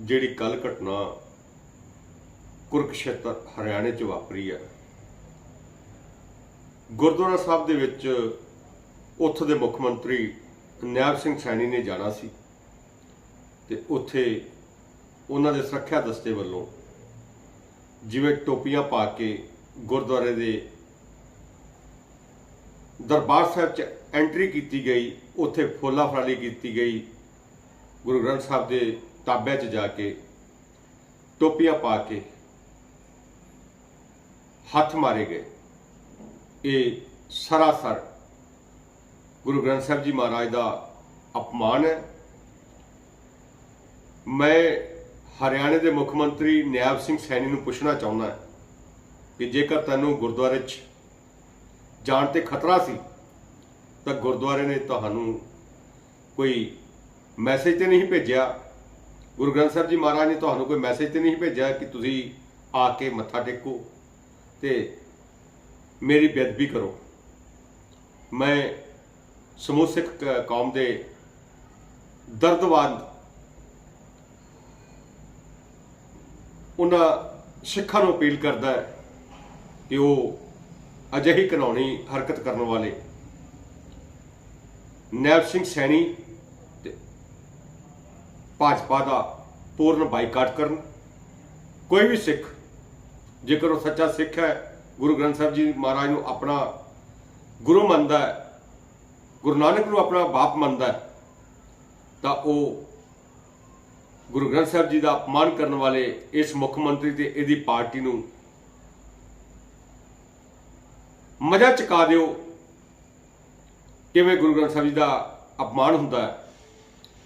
ਜਿਹੜੀ ਕੱਲ ਘਟਨਾ ਕੁਰਕਸ਼ੇਤਰ ਹਰਿਆਣੇ 'ਚ ਵਾਪਰੀ ਹੈ, ਗੁਰਦੁਆਰਾ ਸਾਹਿਬ ਦੇ ਵਿੱਚ ਉੱਥੇ ਦੇ ਮੁੱਖ ਮੰਤਰੀ ਨਿਆਬ ਸਿੰਘ ਸੈਣੀ ਨੇ ਜਾਣਾ ਸੀ ਤੇ ਉੱਥੇ ਉਹਨਾਂ ਦੇ ਸੁਰੱਖਿਆ ਦਸਤੇ ਵੱਲੋਂ ਜਿਵੇਂ ਟੋਪੀਆਂ ਪਾ ਕੇ ਗੁਰਦੁਆਰੇ ਦੇ ਦਰਬਾਰ ਸਾਹਿਬ 'ਚ ਐਂਟਰੀ ਕੀਤੀ ਗਈ, ਉੱਥੇ ਫੋਲਾ ਫਰਾਲੀ ਕੀਤੀ ਗਈ, ਗੁਰੂ ਗ੍ਰੰਥ ਸਾਹਿਬ ਦੇ ਤਾਬਿਆਂ 'ਚ ਜਾ ਕੇ, ਟੋਪੀਆਂ ਪਾ ਕੇ ਹੱਥ ਮਾਰੇ ਗਏ। ਇਹ ਸਰਾਸਰ ਗੁਰੂ ਗ੍ਰੰਥ ਸਾਹਿਬ ਜੀ ਮਹਾਰਾਜ ਦਾ ਅਪਮਾਨ ਹੈ। ਮੈਂ ਹਰਿਆਣੇ ਦੇ ਮੁੱਖ ਮੰਤਰੀ ਨਿਆਬ ਸਿੰਘ ਸੈਣੀ ਨੂੰ ਪੁੱਛਣਾ ਚਾਹੁੰਦਾ ਕਿ ਜੇਕਰ ਤੈਨੂੰ ਗੁਰਦੁਆਰੇ 'ਚ ਜਾਣ ਤੇ ਖਤਰਾ ਸੀ, ਤਾਂ ਗੁਰਦੁਆਰੇ ਨੇ ਤੁਹਾਨੂੰ ਕੋਈ ਮੈਸੇਜ ਤੇ ਨਹੀਂ ਭੇਜਿਆ? ਗੁਰੂ ਗ੍ਰੰਥ ਸਾਹਿਬ ਜੀ ਮਹਾਰਾਜ ਨੇ ਤੁਹਾਨੂੰ ਕੋਈ ਮੈਸੇਜ ਤੇ ਨਹੀਂ ਭੇਜਿਆ ਕਿ ਤੁਸੀਂ ਆ ਕੇ ਮੱਥਾ ਟੇਕੋ ਤੇ ਮੇਰੀ ਬੇਅਦਬੀ ਕਰੋ। ਮੈਂ ਸਮੂਹ ਸਿੱਖ ਕ- ਕੌਮ ਦੇ ਦਰਦਵਾਨ ਉਹਨਾਂ ਸਿੱਖਾਂ ਨੂੰ ਅਪੀਲ ਕਰਦਾ ਹੈ ਕਿ ਉਹ ਅਜਿਹੀ ਕਾਨੂੰਨੀ ਹਰਕਤ ਕਰਨ ਵਾਲੇ ਨੈਬ ਸਿੰਘ ਸੈਣੀ ਭਾਜਪਾ ਦਾ ਪੂਰਨ ਬਾਈਕਾਟ ਕਰਨ। ਕੋਈ ਵੀ ਸਿੱਖ, ਜੇਕਰ ਉਹ ਸੱਚਾ ਸਿੱਖ ਹੈ, ਗੁਰੂ ਗ੍ਰੰਥ ਸਾਹਿਬ ਜੀ ਮਹਾਰਾਜ ਨੂੰ ਆਪਣਾ ਗੁਰੂ ਮੰਨਦਾ ਹੈ, ਗੁਰੂ ਨਾਨਕ ਨੂੰ ਆਪਣਾ ਬਾਪ ਮੰਨਦਾ ਹੈ, ਤਾਂ ਉਹ ਗੁਰੂ ਗ੍ਰੰਥ ਸਾਹਿਬ ਜੀ ਦਾ ਅਪਮਾਨ ਕਰਨ ਵਾਲੇ ਇਸ ਮੁੱਖ ਮੰਤਰੀ ਤੇ ਇਹਦੀ ਪਾਰਟੀ ਨੂੰ ਮਜ਼ਾ ਚਕਾ ਦਿਓ। ਕਿਵੇਂ ਗੁਰੂ ਗ੍ਰੰਥ ਸਾਹਿਬ ਜੀ ਦਾ ਅਪਮਾਨ ਹੁੰਦਾ ਹੈ,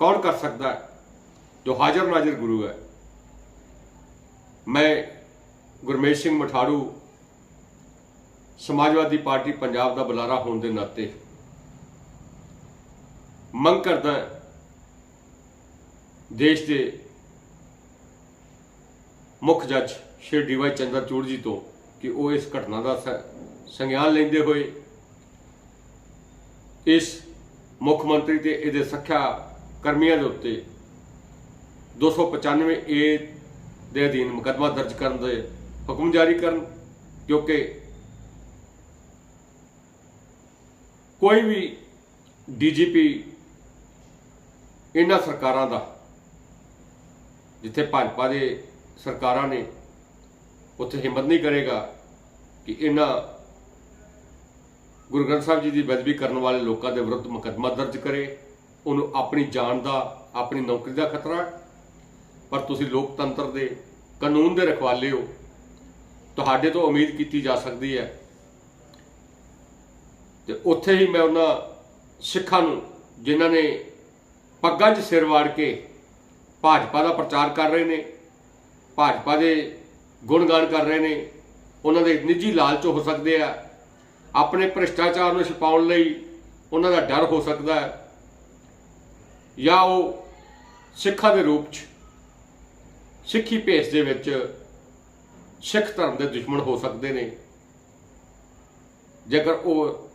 ਕੌਣ ਕਰ ਸਕਦਾ ਹੈ? ਜੋ ਹਾਜ਼ਰ ਨਾਜ਼ਰ ਗੁਰੂ ਹੈ। ਮੈਂ ਗੁਰਮੇਸ਼ ਸਿੰਘ ਮਠਾੜੂ ਸਮਾਜਵਾਦੀ ਪਾਰਟੀ ਪੰਜਾਬ ਦਾ ਬੁਲਾਰਾ ਹੋਣ ਦੇ ਨਾਤੇ ਮੰਗ ਕਰਦਾ ਦੇਸ਼ ਦੇ ਮੁੱਖ ਜੱਜ ਸ਼੍ਰੀ ਡੀਵਾਈ ਚੰਦਰਚੂੜ ਜੀ ਤੋਂ ਕਿ ਉਹ ਇਸ ਘਟਨਾ ਦਾ ਸ- ਸੰਗਿਆਨ ਲੈਂਦੇ ਹੋਏ ਇਸ ਮੁੱਖ ਮੰਤਰੀ ਤੇ ਇਹਦੇ ਸਿੱਖਿਆ ਕਰਮੀਆਂ ਦੇ ਉੱਤੇ 295 ਏ ਦੇ ਅਧੀਨ ਮੁਕੱਦਮਾ ਦਰਜ ਕਰਨ ਦੇ ਹੁਕਮ ਜਾਰੀ ਕਰਨ ਕਿਉਂਕਿ ਕੋਈ ਵੀ ਡੀਜੀਪੀ ਇਹਨਾਂ ਸਰਕਾਰਾਂ ਦਾ, ਜਿੱਥੇ ਭਾਜਪਾ ਦੇ ਸਰਕਾਰਾਂ ਨੇ ਉੱਥੇ ਹਿੰਮਤ ਨਹੀਂ ਕਰੇਗਾ ਕਿ ਇਹਨਾਂ ਗੁਰੂ ਗ੍ਰੰਥ ਸਾਹਿਬ ਜੀ ਦੀ ਬੇਅਦਬੀ ਕਰਨ ਵਾਲੇ ਲੋਕਾਂ ਦੇ ਵਿਰੁੱਧ ਮੁਕੱਦਮਾ ਦਰਜ ਕਰੇ, ਉਹਨੂੰ ਆਪਣੀ ਜਾਨ ਦਾ, ਆਪਣੀ ਨੌਕਰੀ ਦਾ ਖਤਰਾ ਪਰ ਤੁਸੀਂ ਲੋਕਤੰਤਰ ਦੇ ਕਾਨੂੰਨ ਦੇ ਰਖਵਾਲੇ ਹੋ। ਤੁਹਾਡੇ ਤੋਂ ਉਮੀਦ ਕੀਤੀ ਜਾ ਸਕਦੀ ਹੈ। ਤੇ ਉੱਥੇ ਹੀ ਮੈਂ ਉਹਨਾਂ ਸਿੱਖਾਂ ਨੂੰ, ਜਿਨ੍ਹਾਂ ਨੇ ਪੱਗਾਂ 'ਚ ਸਿਰ ਵਾੜ ਕੇ ਭਾਜਪਾ ਦਾ ਪ੍ਰਚਾਰ ਕਰ ਰਹੇ ਨੇ, ਭਾਜਪਾ ਦੇ ਗੁਣਗਾਨ ਕਰ ਰਹੇ ਨੇ, ਉਹਨਾਂ ਦੇ ਨਿੱਜੀ ਲਾਲਚ ਹੋ ਸਕਦੇ ਆ। ਆਪਣੇ ਭ੍ਰਿਸ਼ਟਾਚਾਰ ਨੂੰ ਛਪਾਉਣ ਲਈ ਉਹਨਾਂ ਦਾ ਡਰ ਹੋ ਸਕਦਾ ਹੈ। ਜਾਂ ਉਹ ਸਿੱਖਾਂ ਦੇ ਰੂਪ 'ਚ ਸਿੱਖੀ ਭੇਸ ਦੇ ਵਿੱਚ ਸਿੱਖ ਧਰਮ ਦੇ ਦੁਸ਼ਮਣ ਹੋ ਸਕਦੇ ਨੇ। ਜੇਕਰ ਉਹ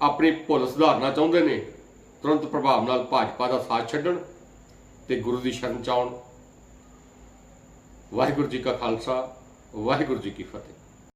ਆਪਣੀ ਭੁੱਲ ਸੁਧਾਰਨਾ ਚਾਹੁੰਦੇ ਨੇ, ਤੁਰੰਤ ਪ੍ਰਭਾਵ ਨਾਲ ਭਾਜਪਾ ਦਾ ਸਾਥ ਛੱਡਣ ਤੇ ਗੁਰੂ ਦੀ ਸ਼ਰਨ ਚ ਆਉਣ ਵਾਹਿਗੁਰੂ ਜੀ ਕਾ ਖਾਲਸਾ, ਵਾਹਿਗੁਰੂ ਜੀ ਕੀ ਫਤਿਹ।